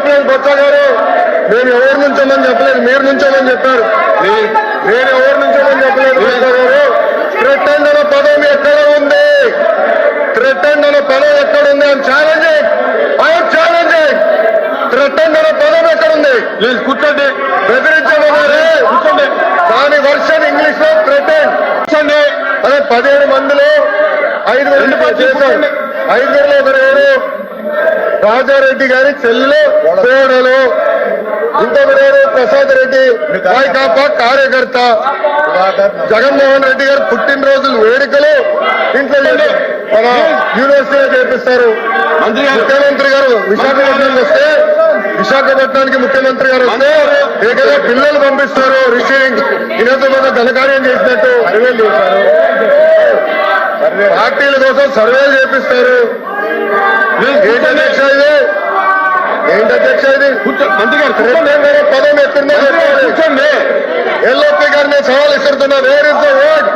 చెప్పలేదు బొత్స గారు. నేను ఎవరు నుంచోమని చెప్పలేదు మీరు నుంచోమని చెప్పారు. నేను ఎవరు నుంచోమని చెప్పలేదు బొత్స గారు. థ్రెటెండ్ అనే పదం ఎక్కడ ఉంది? థ్రెటెండ్ అనే పదం ఎక్కడ ఉంది? I'm challenging I'm challenging threatened అనే పదం ఎక్కడ ఉంది? ప్లీజ్ కూర్చోండి. బెదిరించమన్నారే కూర్చోండి. దాని వర్షన్ ఇంగ్లీష్లో థ్రెటెండ్ కూర్చోండి. అదే పదిహేడు మందిలో కూర్చోండి. ఐదుగురులో ఒకరు ఎవరు రాజారెడ్డి గారి చెల్లెలు కోడలు ఇంకొకరు ఎవరు ప్రసాద్ రెడ్డి వైకాపా కార్యకర్త. జగన్మోహన్ రెడ్డి గారు పుట్టినరోజులు వేడుకలు. ఇంట్లో మన యూనివర్సిటీలో చేపిస్తారు. ముఖ్యమంత్రి గారు విశాఖపట్నం వస్తే విశాఖపట్నానికి ముఖ్యమంత్రి గారు వస్తే ఏకైనా పిల్లలు పంపిస్తారు. రిసీవింగ్ ఈరోజు మన ఘనకార్యం చేసినట్టు. సర్వేలు చేశారు. పార్టీల కోసం సర్వేలు చేపిస్తారు. ఏంటి అధ్యక్ష ఇది. ఏంటి అధ్యక్ష ఇది? మంత్రి గారు గారు పదం ఎత్తుందో గారు ఎల్ఓపి గారిని సవాల్ ఇస్తున్నా వేర్ ఇస్ ద వర్డ్